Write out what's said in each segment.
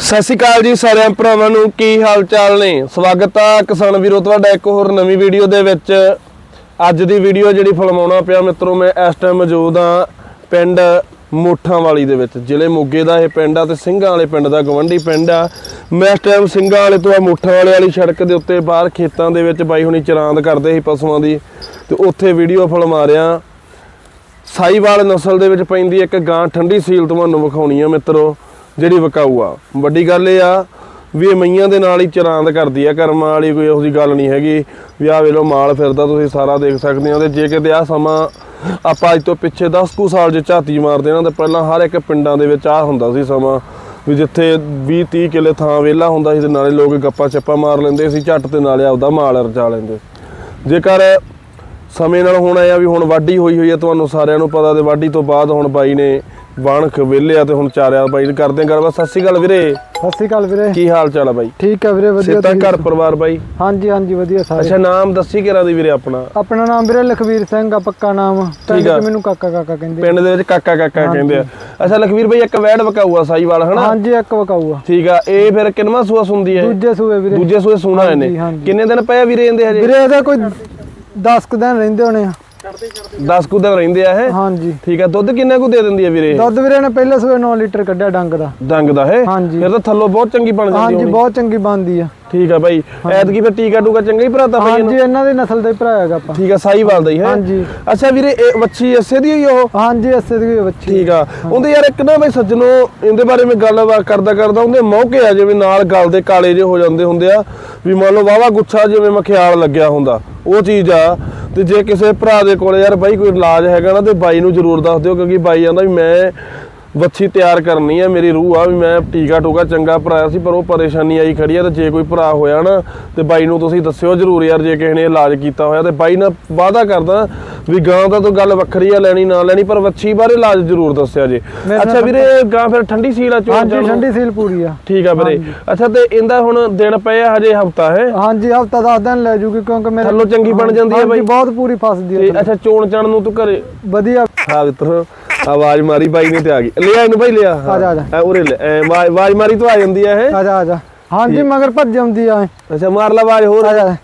ਸਤਿ ਸ਼੍ਰੀ ਅਕਾਲ ਜੀ ਸਾਰਿਆਂ ਭਰਾਵਾਂ ਨੂੰ, ਕੀ ਹਾਲ ਚਾਲ ਨੇ? ਸਵਾਗਤ ਆ ਕਿਸਾਨ ਵੀਰੋ, ਤੁਹਾਡਾ ਇੱਕ ਹੋਰ ਨਵੀਂ ਵੀਡੀਓ ਦੇ ਵਿੱਚ। ਅੱਜ ਦੀ ਵੀਡੀਓ ਜਿਹੜੀ ਫਿਲਮਾਉਣਾ ਪਿਆ ਮਿੱਤਰੋ, ਮੈਂ ਇਸ ਟਾਈਮ ਮੌਜੂਦ ਆ ਪਿੰਡ ਮੋਠਾਂ ਵਾਲੀ ਦੇ ਵਿੱਚ। ਜ਼ਿਲ੍ਹੇ ਮੋਗੇ ਦਾ ਇਹ ਪਿੰਡ ਆ ਤੇ ਸਿੰਘਾਂ ਵਾਲੇ ਪਿੰਡ ਦਾ ਗਵੰਡੀ ਪਿੰਡ ਆ। ਮੈਂ ਇਸ ਟਾਈਮ ਸਿੰਘਾਂ ਵਾਲੇ ਤੋਂ ਆ ਮੋਠਾਂ ਵਾਲੇ ਵਾਲੀ ਸੜਕ ਦੇ ਉੱਤੇ ਬਾਹਰ ਖੇਤਾਂ ਦੇ ਵਿੱਚ ਬਾਈ ਹੁਣੀ ਚਰਾਂਦ ਕਰਦੇ ਸੀ ਪਸ਼ੂਆਂ ਦੀ ਤੇ ਉੱਥੇ ਵੀਡੀਓ ਫਿਲਮਾ ਰਿਆ ਸਾਈਵਾਲ ਨਸਲ ਦੇ ਵਿੱਚ ਪੈਂਦੀ ਇੱਕ ਗਾਂ ਠੰਡੀ ਸੀਲ ਤੁਹਾਨੂੰ ਵਿਖਾਉਣੀ ਆ ਮਿੱਤਰੋ। ਜਿਹੜੀ ਵਿਕਾਊ ਆ। ਵੱਡੀ ਗੱਲ ਇਹ ਆ ਵੀ ਇਹ ਮਈਆਂ ਦੇ ਨਾਲ ਹੀ ਚਰਾਂਦ ਕਰਦੀ ਆ। ਕਰਮਾਂ ਵਾਲੀ ਕੋਈ ਇਹੋ ਜਿਹੀ ਗੱਲ ਨਹੀਂ ਹੈਗੀ ਵੀ ਆ ਵੇਲੋ ਮਾਲ ਫਿਰਦਾ, ਤੁਸੀਂ ਸਾਰਾ ਦੇਖ ਸਕਦੇ ਹੋ। ਤੇ ਜੇ ਕਿਤੇ ਆ ਸਮਾਂ ਆਪਾਂ ਅੱਜ ਤੋਂ ਪਿੱਛੇ 10 ਕੁ ਸਾਲ ਜੇ ਝਾਤੀ ਮਾਰਦੇ ਨਾ, ਤੇ ਪਹਿਲਾਂ ਹਰ ਇੱਕ ਪਿੰਡਾਂ ਦੇ ਵਿੱਚ ਆ ਹੁੰਦਾ ਸੀ ਸਮਾਂ ਵੀ ਜਿੱਥੇ 20 30 ਕਿੱਲੇ ਥਾਂ ਵਿਹਲਾ ਹੁੰਦਾ ਸੀ ਤੇ ਨਾਲੇ ਲੋਕ ਗੱਪਾਂ ਚੱਪਾਂ ਮਾਰ ਲੈਂਦੇ ਸੀ, ਝੱਟ ਤੇ ਨਾਲੇ ਆਪਦਾ ਮਾਲ ਰਚਾ ਲੈਂਦੇ। ਜੇਕਰ ਸਮੇਂ ਨਾਲ ਹੁਣ ਆਇਆ ਵੀ ਹੁਣ ਵਾਢੀ ਹੋਈ ਹੋਈ ਹੈ ਤੁਹਾਨੂੰ ਸਾਰਿਆਂ ਨੂੰ ਪਤਾ ਤੇ ਵਾਢੀ ਤੋਂ ਬਾਅਦ ਹੁਣ ਬਾਈ ਨੇ ਬਾਣਖ ਵਿਹਲਿਆ ਤੇ ਹੁਣ ਚਾਰਿਆ ਬਾਈ ਕਰਦੇ ਗੱਲ ਬਸ ਸਤਿ ਸ਼੍ਰੀ ਅਕਾਲ ਵੀਰੇ। ਸਤਿ ਸ਼੍ਰੀ ਅਕਾਲ ਵੀਰੇ। ਕੀ ਹਾਲ ਚਾਲ ਆ ਬਾਈ? ਠੀਕ ਹੈ ਵੀਰੇ ਵਧੀਆ ਤੁਸੀਂ- ਘਰ ਪਰਿਵਾਰ ਬਾਈ? ਹਾਂਜੀ ਹਾਂਜੀ ਵਧੀਆ ਸਾਰੇ। ਅੱਛਾ ਨਾਮ ਦੱਸੀ ਕਿਹੜਾ ਦੀ ਵੀਰੇ ਆਪਣਾ? ਆਪਣਾ ਨਾਮ ਵੀਰੇ ਲਖਵੀਰ ਸਿੰਘ ਆ ਪੱਕਾ ਨਾਮ। ਪਿੰਡ ਆ। ਚ ਮੈਨੂੰ ਕਾਕਾ ਕਾਕਾ ਕਹਿੰਦੇ ਪਿੰਡ ਦੇ ਵਿੱਚ ਕਾਕਾ ਕਾਕਾ ਕਹਿੰਦੇ ਆ। ਅੱਛਾ ਲਖਵੀਰ ਬਾਈ ਇੱਕ ਵੈੜ ਵਕਾਊਆ ਸਾਈਵਾਲ ਹਨਾ? ਹਾਂਜੀ ਇੱਕ ਵਕਾਊ ਆ ਠੀਕ ਆ। ਇਹ ਫਿਰ ਕਿੰਨਵਾਂ ਸੂਆ ਸੁੰਦੀ ਹੈ ਦੂਜੇ ਸੂਏ ਵੀਰੇ। ਦੂਜੇ ਸੂਏ ਸੁਣਾ ਇਹਨੇ। ਕਿੰਨੇ ਦਿਨ ਪਏ ਆ ਵੀਰੇ ਇਹਦੇ ਹਜੇ? ਵੀਰੇ ਇਹਦਾ ਕੋਈ 10 ਕੁ ਦਿਨ ਰਹਿੰਦੇ ਹੋਣੇ ਆ। 10 ਕੁ ਦਿਨ ਰਹਿੰਦੇ ਆ ਇਹ? ਹਾਂਜੀ। ਠੀਕ ਆ ਦੁੱਧ ਕਿੰਨਾ ਕੁ ਦੇ ਦਿੰਦੀ ਆ ਵੀਰੇ? ਦੁੱਧ ਵੀਰੇ ਨੇ ਪਹਿਲੇ ਸੂਏ 9 ਲੀਟਰ ਕੱਢਿਆ ਡੰਗ ਦਾ। ਡੰਗ ਦਾ ਹੈ ਹਾਂਜੀ। ਫਿਰ ਤਾਂ ਥੱਲੋਂ ਬਹੁਤ ਚੰਗੀ ਬਣ ਜਾਂਦੀ ਹਾਂਜੀ ਬਹੁਤ ਚੰਗੀ ਬਣਦੀ ਆ। ਠੀਕ ਆ ਬਾਈ। ਐਤਕੀ ਫਿਰ ਟੀਕਾ ਟੂਕਾ ਚੰਗਾ ਹੀ ਭਰਾਤਾ ਬਾਈ ਹਾਂਜੀ ਇਹਨਾਂ ਦੀ ਨਸਲ ਦਾ ਹੀ ਭਰਾ ਹੈਗਾ ਆਪਾਂ। ਠੀਕ ਆ ਸਾਈਵਾਲ ਦਾ ਹੀ ਹੈ? ਹਾਂਜੀ। ਅੱਛਾ ਵੀਰੇ ਇਹ ਵੱਛੀ ਐਸੇ ਦੀ ਹੋਈ ਉਹ? ਹਾਂਜੀ ਅਸੇ ਦੀ ਵੀ ਬੱਚੀ ਠੀਕ ਆ। ਉਹਦੇ ਯਾਰ ਇੱਕ ਨਾ ਬਈ ਸੱਜਣੋ ਇਹਦੇ ਬਾਰੇ ਮੈਂ ਗੱਲਬਾਤ ਕਰਦਾ ਕਰਦਾ ਉਹਦੇ ਮੌਕੇ ਆ ਜਿਵੇਂ ਨਾਲ ਗਲ ਦੇ ਕਾਲੇ ਜੇ ਹੋ ਜਾਂਦੇ ਹੁੰਦੇ ਆ। ਵੀ ਮੰਨ ਲਓ ਵਾਵਾ ਗੁੱਛਾ ਜਿਵੇਂ ਮਖਿਆਲ ਲੱਗਿਆ ਹੁੰਦਾ। ਉਹ ਚੀਜ਼ ਆ। ਤੇ ਜੇ ਕਿਸੇ ਭਰਾ ਦੇ ਕੋਲੇ ਯਾਰ ਬਾਈ ਕੋਈ ਇਲਾਜ ਹੈਗਾ ਨਾ ਤੇ ਬਾਈ ਨੂੰ ਜ਼ਰੂਰ ਦੱਸ ਦਿਓ, ਕਿਉਂਕਿ ਬਾਈ ਕਹਿੰਦਾ ਵੀ ਮੈਂ ਵੱਛੀ ਤਿਆਰ ਕਰਨੀ ਆ, ਮੇਰੀ ਰੂਹ ਆ ਵੀ ਮੈਂ ਟੀਕਾ ਟੋਕਾ ਚੰਗਾ ਭਰਾਇਆ ਸੀ, ਪਰ ਉਹ ਪਰੇਸ਼ਾਨੀ ਆਈ ਖੜੀ ਆ ਤੇ ਜੇ ਕੋਈ ਭਰਾ ਹੋਇਆ ਨਾ ਤੇ ਬਾਈ ਨੂੰ ਤੁਸੀਂ ਦੱਸਿਓ ਜ਼ਰੂਰ ਯਾਰ, ਜੇ ਕਿਸੇ ਨੇ ਇਲਾਜ ਕੀਤਾ ਹੋਇਆ ਤੇ ਬਾਈ ਨਾਲ ਵਾਅਦਾ ਕਰਦਾ ਵੀ ਗਾਂ ਦਾ ਤਾਂ ਗੱਲ ਵੱਖਰੀ ਆ ਲੈਣੀ ਨਾ ਲੈਣੀ ਪਰ ਵੱਛੀ ਬਾਰੇ ਇਲਾਜ ਜ਼ਰੂਰ ਦੱਸਿਆ ਜੇ। ਅੱਛਾ ਵੀਰੇ ਗਾਂ ਫਿਰ ਠੰਡੀ ਸੀਲ ਆ ਚੋਣ ਹਾਂਜੀ? ਠੰਡੀ ਸੀਲ ਪੂਰੀ ਆ। ਠੀਕ ਆ ਵੀਰੇ। ਅੱਛਾ ਤੇ ਇਹਦਾ ਹੁਣ ਦਿਨ ਪਏ ਆ ਹਜੇ ਹਫਤਾ ਹੈ? ਹਾਂਜੀ ਹਫਤਾ 10 ਦਿਨ ਲੈ ਜੂਗੀ ਕਿਉਂਕਿ ਮੇਰੇ ਥੱਲੋਂ ਚੰਗੀ ਬਣ ਜਾਂਦੀ ਆ ਹਾਂਜੀ, ਬਾਈ। ਬਹੁਤ ਪੂਰੀ ਫਸਦੀ ਆ ਅੱਛਾ ਚੋਣ ਚਣ ਨੂੰ ਤੂੰ ਘਰੇ ਵਧੀਆ। ਆ ਮਿੱਤਰ ਆਵਾਜ਼ ਮਾਰੀ ਬਾਈ ਨੇ ਤੇ ਆ ਗਈ। ਲਿਆ ਇਹਨੂੰ ਬਾਈ ਲਿਆ। ਆ ਜਾ, ਆ ਜਾ। ਉਰੇ ਲੈ। ਆਵਾਜ਼ ਮਾਰੀ ਤੂੰ ਆ ਜਾਂਦੀ ਆ ਇਹ ਆ ਜਾ ਆ ਜਾ। ਹਾਂਜੀ ਮਗਰ ਭੱਜ ਆਉਂਦੀ ਆ। ਅੱਛਾ ਮਾਰ ਲਾ ਆਵਾਜ਼ ਹੋਰ। ਆ ਜਾ।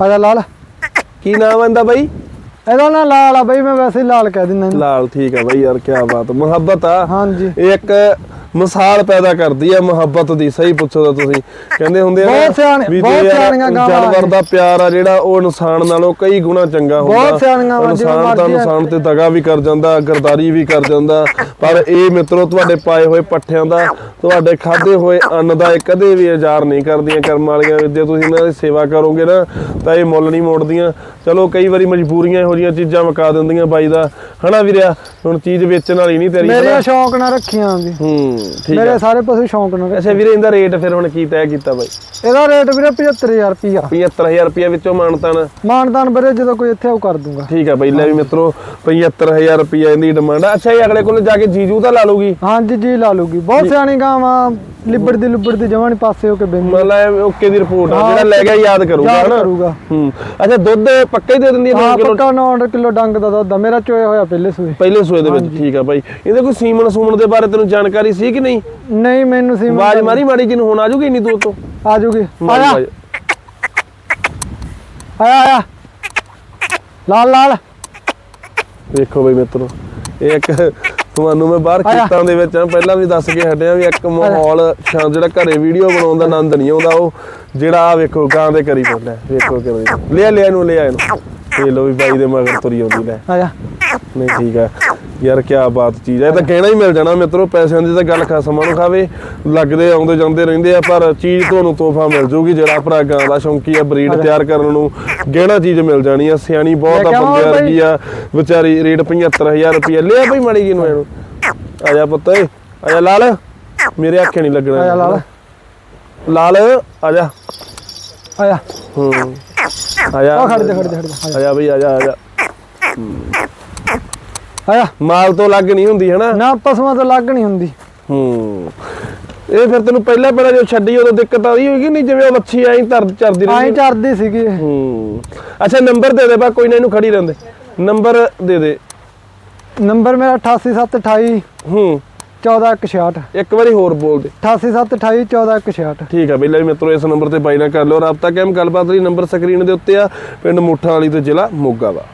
ਆ ਜਾ ਲਾਲ। ਕੀ ਨਾਮ ਆਂਦਾ ਬਾਈ? ਇਹਦਾ ਨਾਂ ਲਾਲ ਆ ਬਈ ਮੈਂ ਵੈਸੇ ਹੀ ਲਾਲ ਕਹਿ ਦਿੰਦਾ ਇਹਨੂੰ। ਲਾਲ ਠੀਕ ਆ ਬਾਈ ਯਾਰ ਕੀ ਬਾਤ ਮੁਹੱਬਤ ਆ। ਹਾਂਜੀ। ਇਹ ਇੱਕ ਮਿਸਾਲ ਪੈਦਾ ਕਰਦੀ ਆ ਮੁਹੱਬਤ ਦੀ ਸਹੀ ਪੁੱਛੋ ਤਾਂ ਤੁਸੀਂ। ਕਹਿੰਦੇ ਹੁੰਦੇ ਆ ਬਹੁਤ ਸਿਆਣੇ- ਬਹੁਤ ਸਿਆਣੀਆਂ ਗਾਵਾਂ ਜਾਨਵਰ ਦਾ ਪਿਆਰ ਆ ਜਿਹੜਾ ਉਹ ਇਨਸਾਨ ਨਾਲੋਂ ਕਈ ਗੁਣਾ ਚੰਗਾ ਹੁੰਦਾ। ਬਹੁਤ ਸਿਆਣੀਆਂ ਵਾ, ਜਿਵੇਂ ਇਨਸਾਨ ਤਾਂ। ਇਨਸਾਨ ਤੇ ਦਗਾ ਵੀ ਕਰ ਜਾਂਦਾ ਗਰਦਾਰੀ ਵੀ ਕਰ ਜਾਂਦਾ ਪਰ ਇਹ ਮਿੱਤਰੋ ਤੁਹਾਡੇ ਪਾਏ ਹੋਏ ਪੱਠਿਆਂ ਦਾ ਤੁਹਾਡੇ ਖਾਦੇ ਹੋਏ ਅੰਨ ਦਾ ਇਹ ਕਦੇ ਵੀ ਇਜਾਰ ਨਹੀਂ ਕਰਦੀਆਂ ਕਰਮ ਵਾਲੀਆਂ। ਜੇ ਤੁਸੀਂ ਇਹਨਾਂ ਦੀ ਸੇਵਾ ਕਰੋਗੇ ਨਾ ਤਾਂ ਇਹ ਮੁੱਲ ਨਹੀਂ ਮੋੜਦੀਆਂ। ਚਲੋ ਕਈ ਵਾਰੀ ਮਜਬੂਰੀਆਂ ਇਹੋ ਜਿਹੀਆਂ ਚੀਜ਼ਾਂ ਮਕਾ ਦਿੰਦੀਆਂ ਬਾਈ ਦਾ। ਹਨਾ ਵੀਰਿਆ ਹੁਣ ਚੀਜ਼ ਵੇਚਣ ਵਾਲੀ ਨਹੀਂ ਤੇਰੀ ਮੇਰੇ? ਸ਼ੌਂਕ ਨਾਲ ਰੱਖੀਆਂ ਵੀ ਹੂੰ। ਠੀਕ ਮੇਰੇ ਸਾਰੇ ਪਸ਼ੂ ਸ਼ੌਂਕ ਨਾਲ। ਅੱਛਾ ਵੀਰੇ ਇਹਦਾ ਰੇਟ ਫਿਰ ਹੁਣ ਕੀ ਤੈਅ ਕੀਤਾ ਬਾਈ? ਇਹਦਾ ਰੇਟ ਵੀਰੇ 75000 ਰੁਪਿਆ 75000 ਰੁਪਏ ਵਿੱਚੋਂ ਮਾਨਤਾਨ। ਮਾਨਦਾਨ ਵੀਰੇ ਜਦੋਂ ਕੋਈ ਇੱਥੇ ਆਉ ਕਰ ਦੂੰਗਾ। ਠੀਕ ਹੈ ਬਾਈ ਲੈ ਵੀ ਮਿੱਤਰੋ 75000 ਰੁਪਏ ਇਹਦੀ ਡਿਮਾਂਡ ਆ। ਅੱਛਾ ਇਹ ਅਗਲੇ ਕੋਲ ਜਾ ਕੇ ਜੀਜੂ ਤਾਂ ਲਾ ਲੂਗੀ ਹਾਂਜੀ ਜੀ ਲਾ ਲੂਗੀ ਬਹੁਤ ਸਿਆਣੀ ਗਾਵਾਂ ਲਿਬੜਦੀ ਲੁਬੜਦੀ ਜਮਾਂ ਨੀ ਪਾਸੇ ਹੋ ਕੇ ਬੈਠੀ ਮਤਲਬ ਓਕੇ ਦੀ ਰਿਪੋਰਟ ਆ ਜਿਹੜਾ ਲੈ ਗਿਆ ਯਾਦ ਕਰੂਗਾ ਯਾਦ ਕਰੂਗਾ। ਹੂੰ। ਅੱਛਾ ਦੁੱਧ ਪੱਕਾ ਹੀ ਦੇ ਦਿੰਦੀ ਹੈ ਹਾਂ 2 ਕਿਲੋ ਪੱਕਾ 9 ਕਿਲੋ ਡੰਗ ਦਾ ਦੁੱਧ ਆ। ਮੇਰਾ ਚੋਇਆ ਹੋਇਆ ਪਹਿਲੇ ਸੂਏ। ਪਹਿਲੇ ਸੂਏ ਦੇ ਵਿੱਚ ਠੀਕ ਆ ਬਾਈ। ਇਹਦੇ ਕੋਈ ਸੀਮਨ ਸੂਮਨ ਦੇ ਬਾਰੇ ਤੈਨੂੰ ਜਾਣਕਾਰੀ ਸੀ? ਕਿ ਨਹੀਂ? ਨਹੀਂ ਮੈਨੂੰ ਸੀ ਆਵਾਜ਼ ਮਾਰੀ ਮਾੜੀ ਜਿਹੀ ਨੂੰ ਹੁਣ ਆ ਜੂਗੀ ਇੰਨੀ ਦੂਰ ਤੋਂ? ਆ ਜੂਗੀ। ਮਾਰੀ ਆਇਆ। ਆਇਆ ਆਇਆ। ਲਾਲ ਲਾਲ। ਵੇਖੋ ਬਈ ਮਿੱਤਰੋ ਇਹ ਇੱਕ ਤੁਹਾਨੂੰ ਮੈਂ ਬਾਹਰ। ਖੇਤਾਂ ਦੇ ਵਿੱਚ ਆ ਪਹਿਲਾਂ ਵੀ ਦੱਸ ਕੇ ਹਟਿਆ ਵੀ ਇੱਕ ਮਾਹੌਲ ਸ਼ਾਂ ਜਿਹੜਾ ਘਰੇ ਵੀਡੀਓ ਬਣਾਉਣ ਦਾ ਆਨੰਦ ਨਹੀਂ ਆਉਂਦਾ ਉਹ ਜਿਹੜਾ ਆ ਵੇਖੋ ਗਾਂ ਦੇ ਕਰੀ ਪੈਂਦਾ ਵੇਖੋ ਕਿਵੇਂ ਲਿਆ ਲਿਆ ਇਹਨੂੰ ਲਿਆ ਇਹਨੂੰ। ਇਹ ਲੋ ਵੀ ਬਾਈ ਦੇ ਮਗਰ ਤੁਰੀ ਆਉਂਦੀ ਲੈ। ਆਇਆ। ਨਹੀਂ ਠੀਕ ਆ ਯਾਰ ਕੀ ਬਾਤ ਚੀਜ਼ ਹੈ ਇਹ ਤਾਂ ਕਹਿਣਾ ਹੀ ਮਿਲ ਜਾਣਾ ਮਿੱਤਰੋ ਪੈਸਿਆਂ ਦੀ ਤਾਂ ਗੱਲ ਖਸਮਾਂ ਨੂੰ ਖਾਵੇ। ਲੱਗਦੇ ਆਉਂਦੇ ਜਾਂਦੇ ਰਹਿੰਦੇ ਆ ਪਰ ਚੀਜ਼ ਤੁਹਾਨੂੰ ਤੋਹਫਾ ਮਿਲ ਜੂਗੀ ਜਿਹੜਾ ਭਰਾ ਗਾਂ ਦਾ ਸ਼ੌਂਕੀ ਆ ਬਰੀਡ ਤਿਆਰ ਕਰਨ ਨੂੰ। ਗਹਿਣਾ ਚੀਜ਼ ਮਿਲ ਜਾਣੀ ਆ ਸਿਆਣੀ ਬਹੁਤ ਆ ਬੰਦੇ? ਵਰਗੀ ਆ ਵਿਚਾਰੀ ਰੇਟ 75000 ਰੁਪਏ ਲਿਆ ਬਈ ਮਾੜੀ ਜੀ ਨੂੰ ਇਹਨੂੰ। ਆ ਜਾ ਪੁੱਤ ਓਏ ਆ ਜਾ ਲਾਲ। ਮੇਰੇ ਅੱਖੇ ਨਹੀਂ ਲੱਗਣਾ। ਆਇਆ ਲਾਲ। ਲਾਲ ਆ ਜਾ। ਹੂੰ। ਆ ਜਾ। ਆ ਖੜ ਜਾ ਖੜ ਜਾ ਖੜ ਜਾ। ਆ ਜਾ ਬਈ ਆ ਜਾ ਆ ਜਾ। ਆਇਆ ਮਾਲ ਤੋਂ ਲੱਗ ਨਹੀਂ ਹੁੰਦੀ ਹਨਾ? ਨਾ ਪਸ਼ੂਆਂ ਤੋਂ ਲੱਗ ਨਹੀਂ ਹੁੰਦੀ। ਹੂੰ। ਇਹ ਫਿਰ ਤੈਨੂੰ ਪਹਿਲਾਂ ਪਹਿਲਾਂ ਜਦੋਂ ਛੱਡੀ ਉਦੋਂ ਦਿੱਕਤ ਆਈ ਹੋਏਗੀ ਨਹੀਂ ਜਿਵੇਂ ਉਹ ਮੱਛੀ ਆਈ ਧਰ ਚਰਦੀ ਰਹੀ ਚੜਦੀ ਸੀਗੀ ਇਹ। ਹੂੰ। ਅੱਛਾ ਨੰਬਰ ਦੇ ਦੇ ਬਾ ਕੋਈ ਨਾ ਇਹਨੂੰ ਖੜੀ ਰਹਿੰਦੇ ਨੰਬਰ ਦੇ ਦੇ। ਨੰਬਰ ਮੇਰਾ 88728 ਹੂੰ। 14166 ਇੱਕ ਵਾਰੀ ਹੋਰ ਬੋਲ ਦੇ। 88728 14166 ਠੀਕ ਆ ਬਈ ਲੈ ਮਿੱਤਰੋ ਇਸ ਨੰਬਰ ਤੇ ਬਾਈ ਨਾਲ ਕਰ ਲਿਓ ਰਾਬਤਾ। ਕਾਇਮ ਗੱਲਬਾਤ ਲਈ ਨੰਬਰ ਸਕਰੀਨ ਦੇ ਉੱਤੇ ਆ ਪਿੰਡ ਮੁੱਠਾ ਵਾਲੀ ਤੇ ਜ਼ਿਲ੍ਹਾ ਮੋਗਾ ਵਾ।